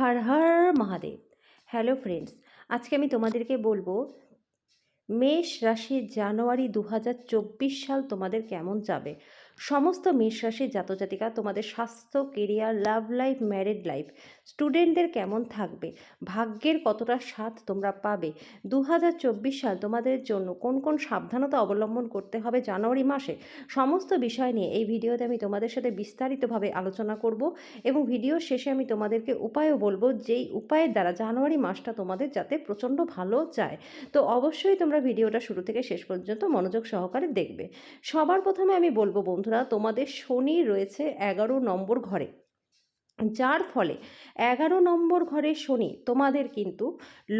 হর Har Mahadev. Hello friends আজকে আমি তোমাদেরকে বলব, মেষ রাশির জানুয়ারি দু হাজার চব্বিশ সাল তোমাদের কেমন যাবে? সমস্ত মেষ রাশির জাতজাতিকা তোমাদের স্বাস্থ্য career love life married life স্টুডেন্টদের কেমন থাকবে? ভাগ্যের কতটা স্বাদ তোমরা পাবে? দু হাজার চব্বিশ সাল তোমাদের জন্য কোন কোন সাবধানতা অবলম্বন করতে হবে জানুয়ারি মাসে? সমস্ত বিষয় নিয়ে এই ভিডিওতে আমি তোমাদের সাথে বিস্তারিতভাবে আলোচনা করব এবং ভিডিওর শেষে আমি তোমাদেরকে উপায়ও বলব যেই উপায়ের দ্বারা জানুয়ারি মাসটা তোমাদের যাতে প্রচণ্ড ভালো যায়। তো অবশ্যই তোমরা ভিডিওটা শুরু থেকে শেষ পর্যন্ত মনোযোগ সহকারে দেখবে। সবার প্রথমে আমি বলব বন্ধুরা, তোমাদের শনি রয়েছে এগারো নম্বর ঘরে। যার ফলে এগারো নম্বর ঘরে শনি, তোমাদের কিন্তু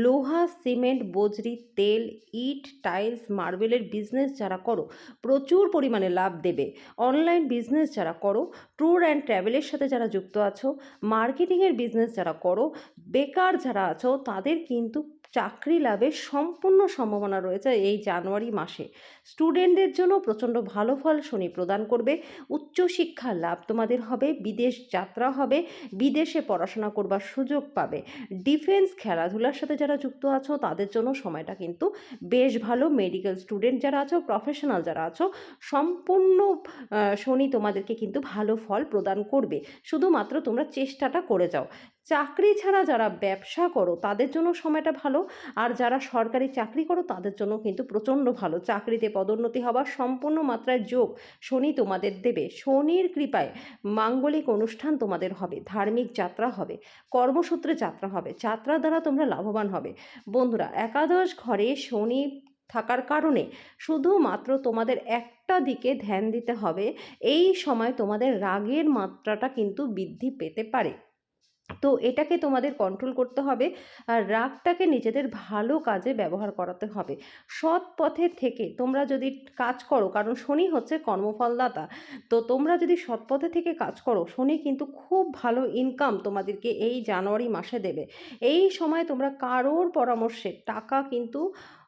লোহা, সিমেন্ট, বজরি, তেল, ইট, টাইলস, মার্বেলের বিজনেস যারা করো, প্রচুর পরিমাণে লাভ দেবে। অনলাইন বিজনেস যারা করো, ট্যুর অ্যান্ড ট্রাভেলের সাথে যারা যুক্ত আছো, মার্কেটিংয়ের বিজনেস যারা করো, বেকার যারা আছো, তাদের কিন্তু চাকরি লাভের সম্পূর্ণ সম্ভাবনা রয়েছে এই জানুয়ারি মাসে। স্টুডেন্টদের জন্য প্রচণ্ড ভালো ফল শনি প্রদান করবে। উচ্চশিক্ষা লাভ তোমাদের হবে, বিদেশ যাত্রা হবে, বিদেশে পড়াশোনা করবার সুযোগ পাবে। ডিফেন্স খেলাধুলার সাথে যারা যুক্ত আছো, তাদের জন্য সময়টা কিন্তু বেশ ভালো। মেডিকেল স্টুডেন্ট যারা আছো, প্রফেশনাল যারা আছো, সম্পূর্ণ শনি তোমাদেরকে কিন্তু ভালো ফল প্রদান করবে। শুধুমাত্র তোমরা চেষ্টাটা করে যাও। চাকরি ছাড়া যারা ব্যবসা করো, তাদের জন্য সময়টা ভালো। আর যারা সরকারি চাকরি করো, তাদের জন্য কিন্তু প্রচণ্ড ভালো। চাকরিতে পদোন্নতি হওয়ার সম্পূর্ণ মাত্রায় যোগ শনি তোমাদের দেবে। শনির কৃপায় মাঙ্গলিক অনুষ্ঠান তোমাদের হবে, ধার্মিক যাত্রা হবে, কর্মসূত্রে যাত্রা হবে, যাত্রা দ্বারা তোমরা লাভবান হবে। বন্ধুরা, একাদশ ঘরে শনি থাকার কারণে শুধুমাত্র তোমাদের একটা দিকে ধ্যান দিতে হবে। এই সময় তোমাদের রাগের মাত্রাটা কিন্তু বৃদ্ধি পেতে পারে। তো এটাকে তোমাদের কন্ট্রোল করতে হবে। আর রাগটাকে নিজেদের ভালো কাজে ব্যবহার করাতে হবে। সৎ পথে থেকে তোমরা যদি কাজ করো, কারণ শনি হচ্ছে কর্মফলদাতা, তো তোমরা যদি সৎ পথে থেকে কাজ করো, শনি কিন্তু খুব ভালো ইনকাম তোমাদেরকে এই জানুয়ারি মাসে দেবে। এই সময় তোমরা কারোর পরামর্শে টাকা কিন্তু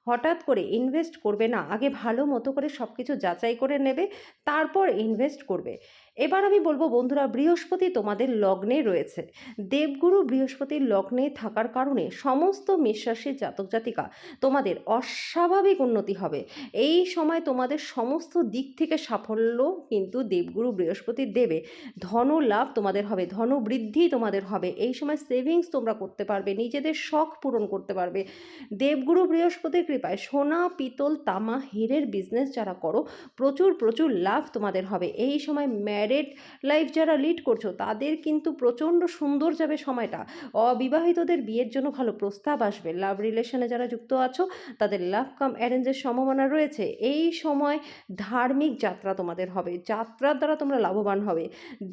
হঠাৎ করে ইনভেস্ট করবে না। আগে ভালো মতো করে সব কিছু যাচাই করে নেবে, তারপর ইনভেস্ট করবে। এবার আমি বলব, বন্ধুরা, বৃহস্পতি তোমাদের লগ্নে রয়েছে। দেবগুরু বৃহস্পতির লগ্নে থাকার কারণে সমস্ত মেষরাশির জাতক জাতিকা তোমাদের অস্বাভাবিক উন্নতি হবে। এই সময় তোমাদের সমস্ত দিক থেকে সাফল্য কিন্তু দেবগুরু বৃহস্পতি দেবে। ধন লাভ তোমাদের হবে, ধন বৃদ্ধি তোমাদের হবে। এই সময় সেভিংস তোমরা করতে পারবে, নিজেদের শখ পূরণ করতে পারবে। দেবগুরু বৃহস্পতির কৃপায় সোনা, পিতল, তামা, হীরের বিজনেস যারা করো, প্রচুর প্রচুর লাভ তোমাদের হবে। এই সময় ম্যারেড লাইফ যারা লিড করছ, তাদের কিন্তু প্রচণ্ড সুন্দর যাবে সময়টা। অবিবাহিতদের বিয়ের জন্য ভালো প্রস্তাব আসবে। লাভ রিলেশনে যারা যুক্ত আছো, তাদের লাভ কাম অ্যারেঞ্জের সম্ভাবনা রয়েছে। এই সময় ধার্মিক যাত্রা তোমাদের হবে। যাত্রার দ্বারা তোমরা লাভবান হবে।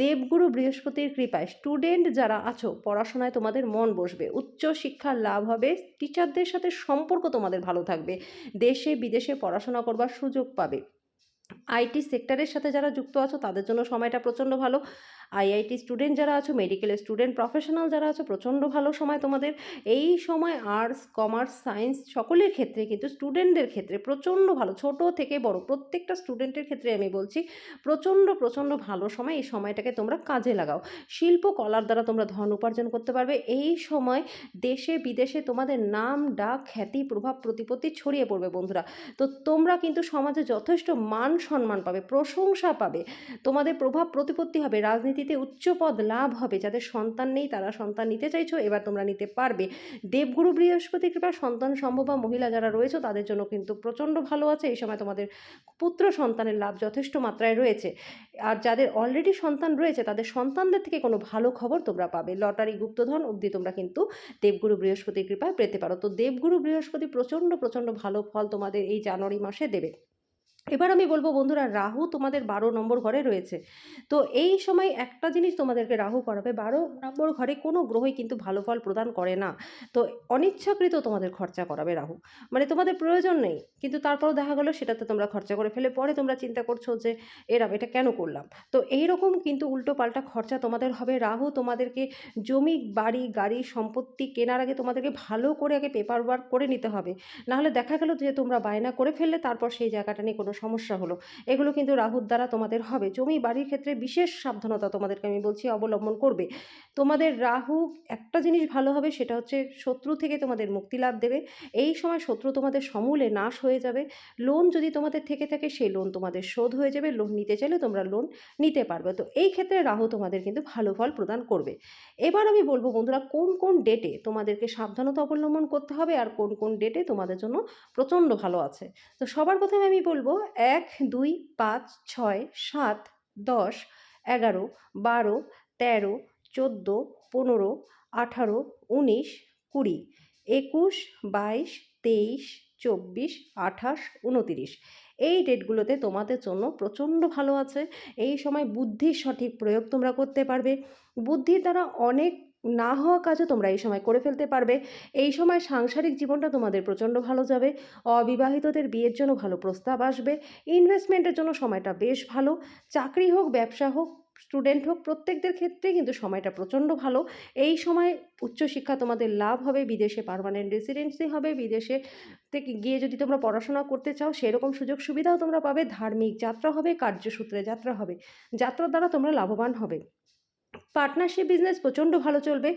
দেবগুরু বৃহস্পতির কৃপায় স্টুডেন্ট যারা আছো, পড়াশোনায় তোমাদের মন বসবে। উচ্চ শিক্ষার লাভ হবে। টিচারদের সাথে সম্পর্ক তোমাদের ভালো থাকবে। দেশে বিদেশে পড়াশোনা করবার সুযোগ পাবে। আইটি সেক্টরের সাথে যারা যুক্ত আছো তাদের জন্য সময়টা প্রচণ্ড ভালো। আইআইটি স্টুডেন্ট যারা আছো মেডিকেল স্টুডেন্ট প্রফেশনাল যারা আছো, প্রচণ্ড ভালো সময় তোমাদের। এই সময় আর্টস, কমার্স, সায়েন্স সকলের ক্ষেত্রে কিন্তু স্টুডেন্টদের ক্ষেত্রে প্রচণ্ড ভালো, ছোট থেকে বড় প্রত্যেকটা স্টুডেন্টের ক্ষেত্রে আমি বলছি, প্রচণ্ড প্রচণ্ড ভালো সময় এই সময়টাকে তোমরা কাজে লাগাও। শিল্প, কলার দ্বারা তোমরা ধন উপার্জন করতে পারবে। এই সময় দেশে, বিদেশে তোমাদের নাম, ডাক, খ্যাতি, প্রভাব, প্রতিপত্তি ছড়িয়ে পড়বে বন্ধুরা। তো তোমরা কিন্তু সমাজে যথেষ্ট মান সম্মান পাবে, প্রশংসা পাবে। তোমাদের প্রভাব, প্রতিপত্তি হবে রাজনীতিতে উচ্চ পদ লাভ হবে। যাদের সন্তান নেই, তারা সন্তান নিতে চাইছো, এবার তোমরা নিতে পারবে। দেবগুরু বৃহস্পতি কৃপা সন্তান সম্ভব মহিলা যারা রয়েছে, তাদের জন্য কিন্তু প্রচণ্ড ভালো আছে। এই সময় তোমাদের পুত্র সন্তানের লাভ যথেষ্ট মাত্রায় রয়েছে। আর যাদের অলরেডি সন্তান রয়েছে, তাদের সন্তানদের থেকে কোনো ভালো খবর তোমরা পাবে। লটারি গুপ্তধন অবধি তোমরা কিন্তু দেবগুরু বৃহস্পতির কৃপায় পেতে পারো। তো দেবগুরু বৃহস্পতি প্রচণ্ড প্রচণ্ড ভালো ফল তোমাদের এই জানুয়ারি মাসে দেবে। এবার আমি বলব বন্ধুরা, রাহু তোমাদের বারো নম্বর ঘরে রয়েছে। তো এই সময় একটা জিনিস তোমাদেরকে রাহু করাবে বারো নম্বর ঘরে কোনো গ্রহই কিন্তু ভালো ফল প্রদান করে না। তো অনিচ্ছাকৃত তোমাদের খরচা করাবে রাহু। মানে তোমাদের প্রয়োজন নেই, কিন্তু তারপরও দেখা গেলো সেটাতে তোমরা খরচা করে ফেলে। পরে তোমরা চিন্তা করছ যে এরম এটা কেন করলাম? তো এইরকম কিন্তু উল্টো পাল্টা খরচা তোমাদের হবে। রাহু তোমাদেরকে জমি, বাড়ি, গাড়ি, সম্পত্তি কেনার আগে তোমাদেরকে ভালো করে আগে পেপার ওয়ার্ক করে নিতে হবে। নাহলে দেখা গেলো যে তোমরা বায়না করে ফেললে, তারপর সেই জায়গাটা নিয়ে কোনো কোনো সমস্যা হলো। এগুলো কিন্তু রাহুর দ্বারা তোমাদের হবে। জমি বাড়ির ক্ষেত্রে বিশেষ সাবধানতা তোমাদেরকে আমি বলছি অবলম্বন করবে। তোমাদের রাহু একটা জিনিস ভালো হবে সেটা হচ্ছে শত্রু থেকে তোমাদের মুক্তি লাভ দেবে। এই সময় শত্রু তোমাদের সমূলে নাশ হয়ে যাবে। লোন যদি তোমাদের থেকে থাকে সেই লোন তোমাদের শোধ হয়ে যাবে। লোন নিতে চাইলে তোমরা লোন নিতে পারবে। তো এই ক্ষেত্রে রাহু তোমাদের কিন্তু ভালো ফল প্রদান করবে। এবার আমি বলব বন্ধুরা, কোন কোন ডেটে তোমাদেরকে সাবধানতা অবলম্বন করতে হবে আর কোন কোন ডেটে তোমাদের জন্য প্রচণ্ড ভালো আছে? তো সবার প্রথমে আমি বলব এক, দুই, পাঁচ, ছয়, সাত, দশ, এগারো, বারো, তেরো, চোদ্দ, পনেরো, আঠারো, উনিশ, কুড়ি, একুশ, বাইশ, তেইশ, চব্বিশ, আঠাশ, উনতিরিশ। এই ডেটগুলোতে তোমাদের জন্য প্রচণ্ড ভালো আছে। এই সময় বুদ্ধির সঠিক প্রয়োগ তোমরা করতে পারবে। বুদ্ধির দ্বারা অনেক না হওয়া কাজও তোমরা এই সময় করে ফেলতে পারবে। এই সময় সাংসারিক জীবনটা তোমাদের প্রচণ্ড ভালো যাবে। অবিবাহিতদের বিয়ের জন্য ভালো প্রস্তাব আসবে। ইনভেস্টমেন্টের জন্য সময়টা বেশ ভালো। চাকরি হোক, ব্যবসা হোক, স্টুডেন্ট হোক, প্রত্যেকদের ক্ষেত্রেই কিন্তু সময়টা প্রচণ্ড ভালো। এই সময় উচ্চশিক্ষা তোমাদের লাভ হবে। বিদেশে পারমানেন্ট রেসিডেন্সি হবে। বিদেশে থেকে গিয়ে যদি তোমরা পড়াশোনা করতে চাও, সেরকম সুযোগ সুবিধাও তোমরা পাবে। ধার্মিক যাত্রা হবে, কার্যসূত্রে যাত্রা হবে। যাত্রার দ্বারা তোমরা লাভবান হবে। পার্টনারশিপ বিজনেস প্রচণ্ড ভালো চলবে।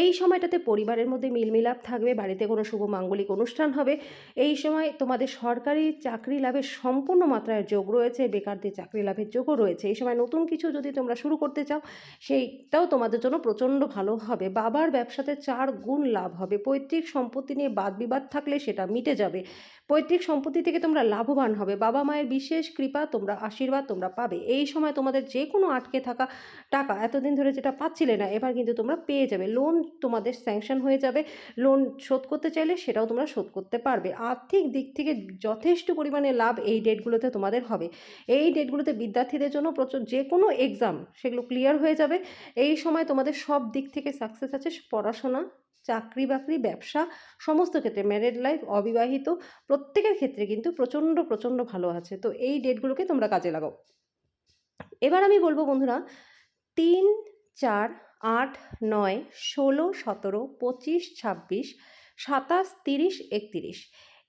এই সময়টাতে পরিবারের মধ্যে মিলমিলাপ থাকবে, বাড়িতে কোনো শুভ মাঙ্গলিক অনুষ্ঠান হবে। এই সময় তোমাদের সরকারি চাকরি লাভের সম্পূর্ণ মাত্রায় যোগ রয়েছে, বেকারদের চাকরি লাভের যোগও রয়েছে। এই সময় নতুন কিছু যদি তোমরা শুরু করতে চাও, সেইটাও তোমাদের জন্য প্রচণ্ড ভালো হবে। বাবার ব্যবসাতে চার গুণ লাভ হবে। পৈতৃক সম্পত্তি নিয়ে বাদ বিবাদ থাকলে সেটা মিটে যাবে। পৈতৃক সম্পত্তি থেকে তোমরা লাভবান হবে। বাবা মায়ের বিশেষ কৃপা তোমরা আশীর্বাদ তোমরা পাবে। এই সময় তোমাদের যে কোনো আটকে থাকা টাকা, এতদিন ধরে যেটা পাচ্ছিলে না, এবার কিন্তু তোমরা পেয়ে যাবে। লোন তোমাদের স্যাংশন হয়ে যাবে। লোন শোধ করতে চাইলে সেটাও তোমরা শোধ করতে পারবে। আর্থিক দিক থেকে যথেষ্ট পরিমাণে লাভ এই ডেটগুলোতে তোমাদের হবে। এই ডেটগুলোতে বিদ্যার্থীদের জন্য প্রচুর যে কোনো এক্সাম সেগুলো ক্লিয়ার হয়ে যাবে। এই সময় তোমাদের সব দিক থেকে সাকসেস আছে। পড়াশোনা, চাকরি বাকরি, ব্যবসা, সমস্ত ক্ষেত্রে ম্যারেড লাইফ অবিবাহিত, প্রত্যেকের ক্ষেত্রে কিন্তু প্রচণ্ড প্রচণ্ড ভালো আছে। তো এই ডেটগুলোকে তোমরা কাজে লাগাও। এবার আমি বলব বন্ধুরা, তিন চার, আট, নয়, ষোলো, সতেরো, পঁচিশ, ছাব্বিশ, সাতাশ, তিরিশ, একতিরিশ।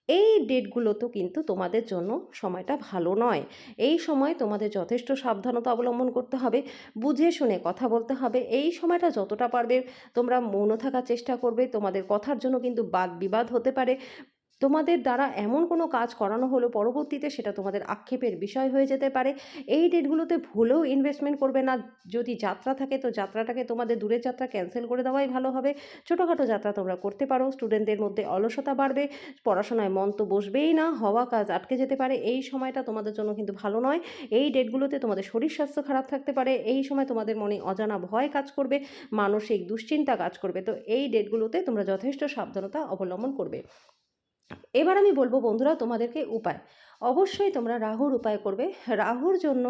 এই ডেটগুলোতেও কিন্তু তোমাদের জন্য সময়টা ভালো নয়। এই সময় তোমাদের যথেষ্ট সাবধানতা অবলম্বন করতে হবে, বুঝে শুনে কথা বলতে হবে। এই সময়টা যতটা পারবে তোমরা মৌন থাকার চেষ্টা করবে, তোমাদের কথার জন্য কিন্তু বাদ বিবাদ হতে পারে তোমাদের দ্বারা এমন কোনো কাজ করানো হলো পরবর্তীতে সেটা তোমাদের আক্ষেপের বিষয় হয়ে যেতে পারে। এই ডেটগুলোতে ভুলেও ইনভেস্টমেন্ট করবে না। যদি যাত্রা থাকে তো যাত্রাটাকে তোমাদের দূরের যাত্রা ক্যান্সেল করে দেওয়াই ভালো হবে। ছোটোখাটো যাত্রা তোমরা করতে পারো। স্টুডেন্টদের মধ্যে অলসতা বাড়বে। পড়াশোনায় মন তো বসবেই না। হওয়া কাজ আটকে যেতে পারে। এই সময়টা তোমাদের জন্য কিন্তু ভালো নয়। এই ডেটগুলোতে তোমাদের শরীর স্বাস্থ্য খারাপ থাকতে পারে। এই সময় তোমাদের মনে অজানা ভয় কাজ করবে। মানসিক দুশ্চিন্তা কাজ করবে। তো এই ডেটগুলোতে তোমরা যথেষ্ট সাবধানতা অবলম্বন করবে। এবার আমি বলব বন্ধুরা তোমাদেরকে উপায়। অবশ্যই তোমরা রাহুর উপায় করবে। রাহুর জন্য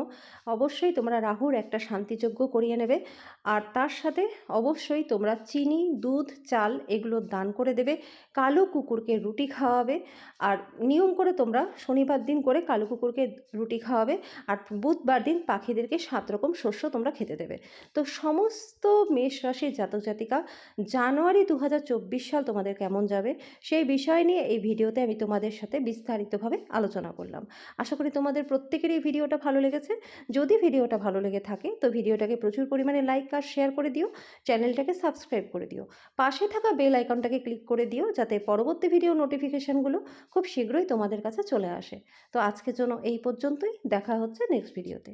অবশ্যই তোমরা রাহুর একটা শান্তিযজ্ঞ করিয়ে নেবে। আর তার সাথে অবশ্যই তোমরা চিনি, দুধ, চাল এগুলো দান করে দেবে। কালো কুকুরকে রুটি খাওয়াবে। আর নিয়ম করে তোমরা শনিবার দিন করে কালো কুকুরকে রুটি খাওয়াবে। আর বুধবার দিন পাখিদেরকে সাত রকম শস্য তোমরা খেতে দেবে। তো সমস্ত মেষ রাশির জাতক জাতিকা, জানুয়ারি দু হাজার চব্বিশ সাল তোমাদের কেমন যাবে? সেই বিষয় নিয়ে এই ভিডিওতে আমি তোমাদের সাথে বিস্তারিতভাবে আলোচনা করলাম। আশা করি তোমাদের প্রত্যেকেরই ভিডিওটা ভালো লেগেছে। যদি ভিডিওটা ভালো লেগে থাকে, তো ভিডিওটাকে প্রচুর পরিমাণে লাইক আর শেয়ার করে দিও চ্যানেলটাকে সাবস্ক্রাইব করে দিও। পাশে থাকা বেল আইকনটাকে ক্লিক করে দিও, যাতে পরবর্তী ভিডিও নোটিফিকেশানগুলো খুব শীঘ্রই তোমাদের কাছে চলে আসে। তো আজকের জন্য এই পর্যন্তই, দেখা হচ্ছে নেক্সট ভিডিওতে